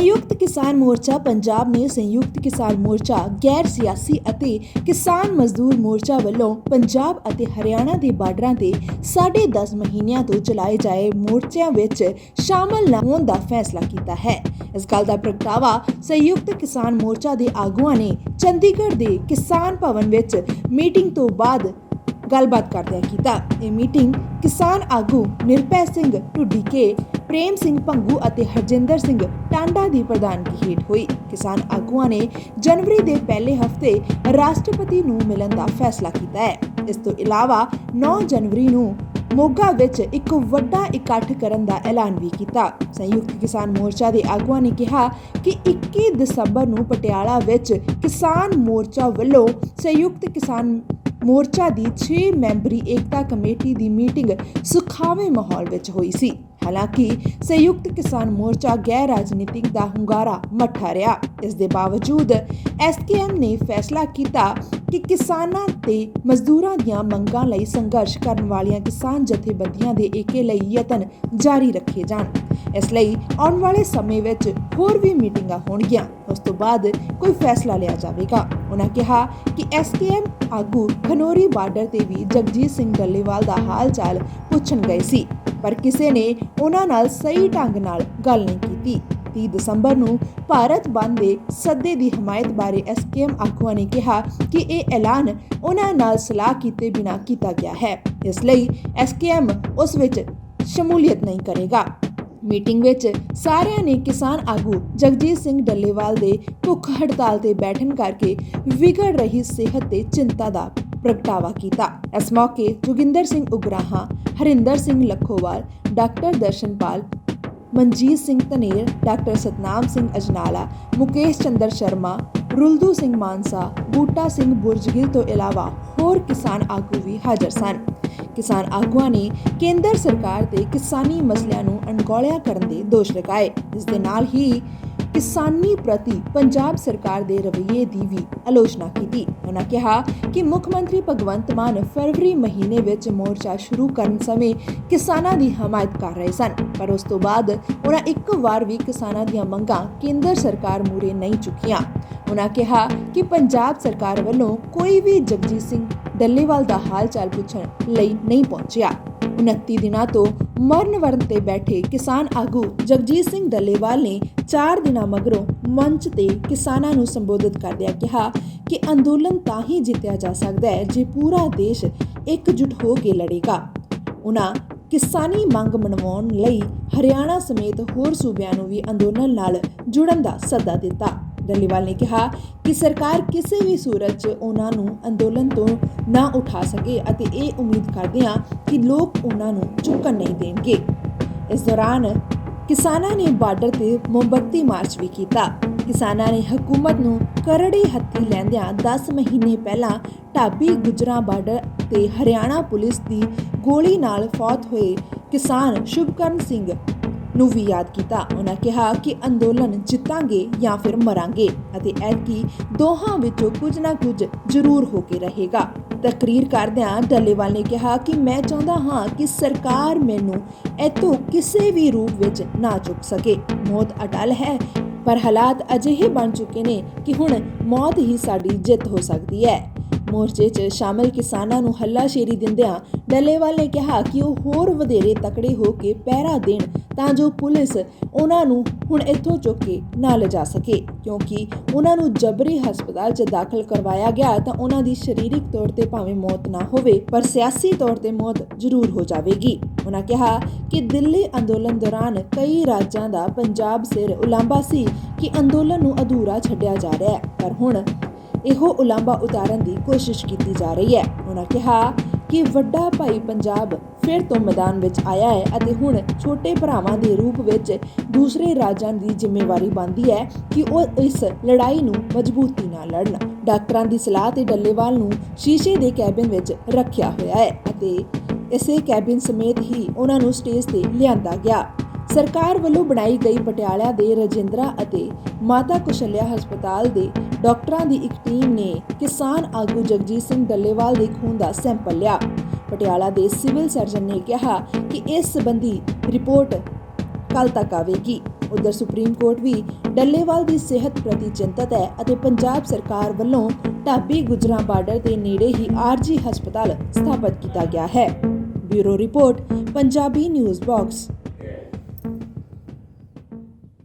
ਸੰਯੁਕਤ ਕਿਸਾਨ ਮੋਰਚਾ ਪੰਜਾਬ ਨੇ ਸੰਯੁਕਤ ਕਿਸਾਨ ਮੋਰਚਾ, ਗੈਰ ਸਿਆਸੀ ਅਤੇ ਕਿਸਾਨ ਮਜ਼ਦੂਰ ਮੋਰਚਾ ਵੱਲੋਂ ਪੰਜਾਬ ਅਤੇ ਹਰਿਆਣਾ ਦੇ ਬਾਰਡਰਾਂ ਤੇ 10.5 ਮਹੀਨਿਆਂ ਤੋਂ ਚਲਾਏ ਜਾਏ ਮੋਰਚਿਆਂ ਵਿੱਚ ਸ਼ਾਮਲ ਨਾ ਹੋਣ ਦਾ ਫੈਸਲਾ ਕੀਤਾ ਹੈ। ਇਸ ਗੱਲ ਦਾ ਪ੍ਰਗਟਾਵਾ ਸੰਯੁਕਤ ਕਿਸਾਨ ਮੋਰਚਾ ਦੇ ਆਗੂਆਂ ਨੇ ਚੰਡੀਗੜ੍ਹ ਦੇ ਕਿਸਾਨ ਭਵਨ ਵਿੱਚ ਮੀਟਿੰਗ ਤੋਂ ਬਾਅਦ ਗੱਲਬਾਤ ਕਰਦਿਆਂ ਕੀਤਾ। ਇਹ ਮੀਟਿੰਗ ਕਿਸਾਨ ਆਗੂ ਨਿਰਪੈ ਸਿੰਘ ਢੁੱਡੀਕੇ ਪ੍ਰੇਮ ਸਿੰਘ ਭੰਗੂ ਅਤੇ ਹਰਜਿੰਦਰ ਸਿੰਘ ਟਾਂਡਾ ਦੀ ਪ੍ਰਧਾਨਗੀ ਹੇਠ ਹੋਈ। ਕਿਸਾਨ ਆਗੂਆਂ ਨੇ ਜਨਵਰੀ ਦੇ ਪਹਿਲੇ ਹਫ਼ਤੇ ਰਾਸ਼ਟਰਪਤੀ ਨੂੰ ਮਿਲਣ ਦਾ ਫੈਸਲਾ ਕੀਤਾ ਹੈ। ਇਸ ਤੋਂ ਇਲਾਵਾ 9 ਜਨਵਰੀ ਨੂੰ ਮੋਗਾ ਵਿੱਚ ਇੱਕ ਵੱਡਾ ਇਕੱਠ ਕਰਨ ਦਾ ਐਲਾਨ ਵੀ ਕੀਤਾ। ਸੰਯੁਕਤ ਕਿਸਾਨ ਮੋਰਚਾ ਦੇ ਆਗੂਆਂ ਨੇ ਕਿਹਾ ਕਿ 21 ਦਸੰਬਰ ਨੂੰ ਪਟਿਆਲਾ ਵਿੱਚ ਕਿਸਾਨ ਮੋਰਚਾ ਵੱਲੋਂ ਸੰਯੁਕਤ ਕਿਸਾਨ ਮੋਰਚਾ ਦੀ 6 ਮੈਂਬਰੀ ਏਕਤਾ ਕਮੇਟੀ ਦੀ ਮੀਟਿੰਗ ਸੁਖਾਵੇਂ ਮਾਹੌਲ ਵਿੱਚ ਹੋਈ ਸੀ। ਹਾਲਾਂਕਿ ਸੰਯੁਕਤ ਕਿਸਾਨ ਮੋਰਚਾ ਗੈਰ ਰਾਜਨੀਤਿਕ ਦਾ ਹੁੰਗਾਰਾ ਮੱਠਾ ਰਿਹਾ। ਇਸ ਦੇ ਬਾਵਜੂਦ ਐਸਕੇਐਮ ਨੇ ਫੈਸਲਾ ਕੀਤਾ ਕਿ ਕਿਸਾਨਾਂ ਤੇ ਮਜ਼ਦੂਰਾਂ ਦੀਆਂ ਮੰਗਾਂ ਲਈ ਸੰਘਰਸ਼ ਕਰਨ ਵਾਲੀਆਂ ਕਿਸਾਨ ਜਥੇਬੰਦੀਆਂ ਦੇ ਏਕੇ ਲਈ ਯਤਨ ਜਾਰੀ ਰੱਖੇ ਜਾਣ। ਇਸ ਲਈ ਆਉਣ ਵਾਲੇ ਸਮੇਂ ਵਿੱਚ ਹੋਰ ਵੀ ਮੀਟਿੰਗਾਂ ਹੋਣਗੀਆਂ। ਉਸ ਤੋਂ ਬਾਅਦ ਕੋਈ ਫੈਸਲਾ ਲਿਆ ਜਾਵੇਗਾ। ਉਹਨਾਂ ਕਿਹਾ ਕਿ ਐਸਕੇਐਮ ਆਗੂ ਖਨੋਰੀ ਬਾਰਡਰ ਤੇ ਵੀ ਜਗਜੀਤ ਸਿੰਘ ਡੱਲੇਵਾਲ ਦਾ ਹਾਲ ਚਾਲ ਪੁੱਛਣ ਗਏ ਸੀ, ਪਰ ਕਿਸੇ ਨੇ ਉਹਨਾਂ ਨਾਲ ਸਹੀ ਢੰਗ ਨਾਲ ਗੱਲ ਨਹੀਂ ਕੀਤੀ। 30 ਦਸੰਬਰ ਨੂੰ ਭਾਰਤ ਬੰਦ ਦੇ ਸੱਦੇ ਦੀ ਹਮਾਇਤ ਬਾਰੇ ਐਸਕੇਐਮ ਆਗੂਆਂ ਨੇ ਕਿਹਾ ਕਿ ਇਹ ਐਲਾਨ ਉਹਨਾਂ ਨਾਲ ਸਲਾਹ ਕੀਤੇ ਬਿਨਾਂ ਕੀਤਾ ਗਿਆ ਹੈ। ਇਸ ਲਈ ਐਸਕੇਐਮ ਉਸ ਵਿੱਚ ਸ਼ਮੂਲੀਅਤ ਨਹੀਂ ਕਰੇਗਾ। ਮੀਟਿੰਗ ਵਿੱਚ ਸਾਰਿਆਂ ਨੇ ਕਿਸਾਨ ਆਗੂ ਜਗਜੀਤ ਸਿੰਘ ਡੱਲੇਵਾਲ ਦੇ ਭੁੱਖ ਹੜਤਾਲ ਤੇ ਬੈਠਣ ਕਰਕੇ ਵਿਗੜ ਰਹੀ ਸਿਹਤ ਤੇ ਚਿੰਤਾ ਦਾ ਪ੍ਰਗਟਾਵਾ ਕੀਤਾ। ਇਸ ਮੌਕੇ ਜੋਗਿੰਦਰ ਸਿੰਘ ਉਗਰਾਹਾਂ, ਹਰਿੰਦਰ ਸਿੰਘ ਲੱਖੋਵਾਲ, ਡਾਕਟਰ ਦਰਸ਼ਨਪਾਲ ਮਨਜੀਤ ਸਿੰਘ ਧਨੇਰ, ਡਾਕਟਰ ਸਤਨਾਮ ਸਿੰਘ ਅਜਨਾਲਾ, ਮੁਕੇਸ਼ ਚੰਦਰ ਸ਼ਰਮਾ, ਰੁਲਦੂ ਸਿੰਘ ਮਾਨਸਾ, ਬੂਟਾ ਸਿੰਘ ਬੁਰਜਗਿਲ ਤੋਂ ਇਲਾਵਾ ਹੋਰ ਕਿਸਾਨ ਆਗੂ ਵੀ ਹਾਜ਼ਰ ਸਨ। ਕਿਸਾਨ ਆਗੂਆਂ ਨੇ ਕੇਂਦਰ ਸਰਕਾਰ ਦੇ ਕਿਸਾਨੀ ਮਸਲਿਆਂ ਨੂੰ ਅਣਗੌਲਿਆ ਕਰਨ ਦੇ ਦੋਸ਼ ਲਗਾਏ ਇਸ ਦੇ ਨਾਲ ਹੀ ਕਿਸਾਨੀ ਪ੍ਰਤੀ ਪੰਜਾਬ ਸਰਕਾਰ ਦੇ ਰਵੱਈਏ ਦੀ ਵੀ ਆਲੋਚਨਾ ਕੀਤੀ। ਉਹਨਾਂ ਕਿਹਾ ਕਿ ਮੁੱਖ ਮੰਤਰੀ ਭਗਵੰਤ ਮਾਨ ਫਰਵਰੀ ਮਹੀਨੇ ਵਿੱਚ ਮੋਰਚਾ ਸ਼ੁਰੂ ਕਰਨ ਸਮੇਂ ਕਿਸਾਨਾਂ ਦੀ ਹਮਾਇਤ ਕਰ ਰਹੇ ਸਨ, ਪਰ ਉਸ ਤੋਂ ਬਾਅਦ ਉਹਨਾਂ ਇੱਕ ਵਾਰ ਵੀ ਕਿਸਾਨਾਂ ਦੀਆਂ ਮੰਗਾਂ ਕੇਂਦਰ ਸਰਕਾਰ ਮੂਰੇ ਨਹੀਂ ਚੁੱਕੀਆਂ। ਉਹਨਾਂ ਕਿਹਾ ਕਿ ਪੰਜਾਬ ਸਰਕਾਰ ਵੱਲੋਂ ਕੋਈ ਵੀ ਜਗਜੀਤ ਸਿੰਘ ਡੱਲੇਵਾਲ ਦਾ ਹਾਲ ਚਾਲ ਪੁੱਛਣ ਲਈ ਨਹੀਂ ਪਹੁੰਚਿਆ। 29 ਦਿਨਾਂ ਤੋਂ ਮਰਨ ਵਰਨ ਤੇ ਬੈਠੇ ਕਿਸਾਨ ਆਗੂ ਜਗਜੀਤ ਸਿੰਘ ਡੱਲੇਵਾਲ ਨੇ 4 ਦਿਨਾਂ ਮਗਰੋਂ ਮੰਚ ਤੇ ਕਿਸਾਨਾਂ ਨੂੰ ਸੰਬੋਧਿਤ ਕਰਦਿਆਂ ਕਿਹਾ ਕਿ ਅੰਦੋਲਨ ਤਾਂ ਹੀ ਜਿੱਤਿਆ ਜਾ ਸਕਦਾ ਹੈ ਜੇ ਪੂਰਾ ਦੇਸ਼ ਇਕਜੁੱਟ ਹੋ ਕੇ ਲੜੇਗਾ। ਉਹਨਾਂ ਕਿਸਾਨੀ ਮੰਗ ਮਨਵਾਉਣ ਲਈ ਹਰਿਆਣਾ ਸਮੇਤ ਹੋਰ ਸੂਬਿਆਂ ਨੂੰ ਵੀ ਅੰਦੋਲਨ ਨਾਲ ਜੁੜਨ ਦਾ ਸੱਦਾ ਦਿੱਤਾ। ਡੱਲੇਵਾਲ ਨੇ ਕਿਹਾ ਕਿ ਸਰਕਾਰ ਕਿਸੇ ਵੀ ਸੂਰਤ 'ਚ ਉਹਨਾਂ ਨੂੰ ਅੰਦੋਲਨ ਤੋਂ ਨਾ ਉਠਾ ਸਕੇ ਅਤੇ ਇਹ ਉਮੀਦ ਕਰਦੇ ਹਾਂ ਕਿ ਲੋਕ ਉਹਨਾਂ ਨੂੰ ਝੁਕਣ ਨਹੀਂ ਦੇਣਗੇ। ਇਸ ਦੌਰਾਨ ਕਿਸਾਨਾਂ ਨੇ ਬਾਰਡਰ ਤੇ ਮੋਮਬੱਤੀ ਮਾਰਚ ਵੀ ਕੀਤਾ। ਕਿਸਾਨਾਂ ਨੇ ਹਕੂਮਤ ਨੂੰ ਕਰੜੇ ਹੱਥੀ ਲੈਂਦਿਆਂ 10 ਮਹੀਨੇ ਪਹਿਲਾਂ ਢਾਬੀ ਗੁਜਰਾਂ ਬਾਰਡਰ ਤੇ ਹਰਿਆਣਾ ਪੁਲਿਸ ਦੀ ਗੋਲੀ ਨਾਲ ਫੌਤ ਹੋਏ ਕਿਸਾਨ ਸ਼ੁਭਕਰਨ ਸਿੰਘ ਨੂੰ ਵੀ ਯਾਦ ਕੀਤਾ। ਉਹਨਾਂ ਕਿਹਾ ਕਿ ਅੰਦੋਲਨ ਜਿੱਤਾਂਗੇ ਜਾਂ ਫਿਰ ਮਰਾਂਗੇ ਅਤੇ ਐਤਕੀ ਦੋਹਾਂ ਵਿੱਚੋਂ ਕੁਝ ਨਾ ਕੁਝ ਜ਼ਰੂਰ ਹੋ ਕੇ ਰਹੇਗਾ। ਤਕਰੀਰ ਕਰਦਿਆਂ ਡੱਲੇਵਾਲ ਨੇ ਕਿਹਾ ਕਿ ਮੈਂ ਚਾਹੁੰਦਾ ਹਾਂ ਕਿ ਸਰਕਾਰ ਮੈਨੂੰ ਇਤੋਂ ਕਿਸੇ ਵੀ ਰੂਪ ਵਿੱਚ ਨਾ ਚੁੱਕ ਸਕੇ। ਮੌਤ ਅਟਲ ਹੈ, ਪਰ ਹਾਲਾਤ ਅਜਿਹੇ ਬਣ ਚੁੱਕੇ ਨੇ ਕਿ ਹੁਣ ਮੌਤ ਹੀ ਸਾਡੀ ਜਿੱਤ ਹੋ ਸਕਦੀ ਹੈ। ਮੋਰਚੇ 'ਚ ਸ਼ਾਮਲ ਕਿਸਾਨਾਂ ਨੂੰ ਹੱਲਾਸ਼ੇਰੀ ਦਿੰਦਿਆਂ ਡੱਲੇਵਾਲ ਨੇ ਕਿਹਾ ਕਿ ਉਹ ਹੋਰ ਵਧੇਰੇ ਤਕੜੇ ਹੋ ਕੇ ਪਹਿਰਾ ਦੇਣ ਤਾਂ ਜੋ ਪੁਲਿਸ ਉਹਨਾਂ ਨੂੰ ਹੁਣ ਇੱਥੋਂ ਚੁੱਕ ਕੇ ਨਾ ਲਿਜਾ ਸਕੇ। ਕਿਉਂਕਿ ਉਹਨਾਂ ਨੂੰ ਜਬਰੀ ਹਸਪਤਾਲ 'ਚ ਦਾਖਲ ਕਰਵਾਇਆ ਗਿਆ ਤਾਂ ਉਹਨਾਂ ਦੀ ਸਰੀਰਕ ਤੌਰ ਤੇ ਭਾਵੇਂ ਮੌਤ ਨਾ ਹੋਵੇ, ਪਰ ਸਿਆਸੀ ਤੌਰ ਤੇ ਮੌਤ ਜ਼ਰੂਰ ਹੋ ਜਾਵੇਗੀ। ਉਹਨਾਂ ਕਿਹਾ ਕਿ ਦਿੱਲੀ ਅੰਦੋਲਨ ਦੌਰਾਨ ਕਈ ਰਾਜਾਂ ਦਾ ਪੰਜਾਬ ਸਿਰ ਉਲਾਂਭਾ ਸੀ ਕਿ ਅੰਦੋਲਨ ਨੂੰ ਅਧੂਰਾ ਛੱਡਿਆ ਜਾ ਰਿਹਾ ਹੈ, ਪਰ ਹੁਣ ਇਹੋ ਉਲਾਂਭਾ ਉਤਾਰਨ ਦੀ ਕੋਸ਼ਿਸ਼ ਕੀਤੀ ਜਾ ਰਹੀ ਹੈ। ਉਹਨਾਂ ਕਿਹਾ ਕਿ ਵੱਡਾ ਭਾਈ ਪੰਜਾਬ ਫਿਰ ਤੋਂ ਮੈਦਾਨ ਵਿੱਚ ਆਇਆ ਹੈ ਅਤੇ ਹੁਣ ਛੋਟੇ ਭਰਾਵਾਂ ਦੇ ਰੂਪ ਵਿੱਚ ਦੂਸਰੇ ਰਾਜਾਂ ਦੀ ਜ਼ਿੰਮੇਵਾਰੀ ਬਣਦੀ ਹੈ ਕਿ ਉਹ ਇਸ ਲੜਾਈ ਨੂੰ ਮਜ਼ਬੂਤੀ ਨਾਲ ਲੜਨ। ਡਾਕਟਰਾਂ ਦੀ ਸਲਾਹ ਤੇ ਡੱਲੇਵਾਲ ਨੂੰ ਸ਼ੀਸ਼ੇ ਦੇ ਕੈਬਿਨ ਵਿੱਚ ਰੱਖਿਆ ਹੋਇਆ ਹੈ ਅਤੇ ਇਸੇ ਕੈਬਿਨ ਸਮੇਤ ਹੀ ਉਹਨਾਂ ਨੂੰ ਸਟੇਜ ਤੇ ਲਿਆਂਦਾ ਗਿਆ। ਸਰਕਾਰ ਵੱਲੋਂ ਬਣਾਈ ਗਈ ਪਟਿਆਲਾ ਦੇ ਰਜਿੰਦਰਾ ਅਤੇ ਮਾਤਾ ਕੁਸ਼ਲਿਆ ਹਸਪਤਾਲ ਦੇ ਡਾਕਟਰਾਂ ਦੀ ਇੱਕ ਟੀਮ ਨੇ ਕਿਸਾਨ ਆਗੂ ਜਗਜੀਤ ਸਿੰਘ ਡੱਲੇਵਾਲ ਦੇ ਖੂਨ ਦਾ ਸੈਂਪਲ ਲਿਆ। ਪਟਿਆਲਾ ਦੇ ਸਿਵਲ ਸਰਜਨ ਨੇ ਕਿਹਾ ਕਿ ਇਸ ਸੰਬੰਧੀ ਰਿਪੋਰਟ ਕੱਲ ਤੱਕ ਆਵੇਗੀ। ਉਧਰ ਸੁਪਰੀਮ ਕੋਰਟ ਵੀ ਡੱਲੇਵਾਲ ਦੀ ਸਿਹਤ ਪ੍ਰਤੀ ਚਿੰਤਤ ਹੈ ਅਤੇ ਪੰਜਾਬ ਸਰਕਾਰ ਵੱਲੋਂ ਢਾਬੀ ਗੁਜਰਾਂ ਬਾਰਡਰ ਦੇ ਨੇੜੇ ਹੀ ਆਰਜੀ ਹਸਪਤਾਲ ਸਥਾਪਿਤ ਕੀਤਾ ਗਿਆ ਹੈ। Bureau report, Punjabi news box.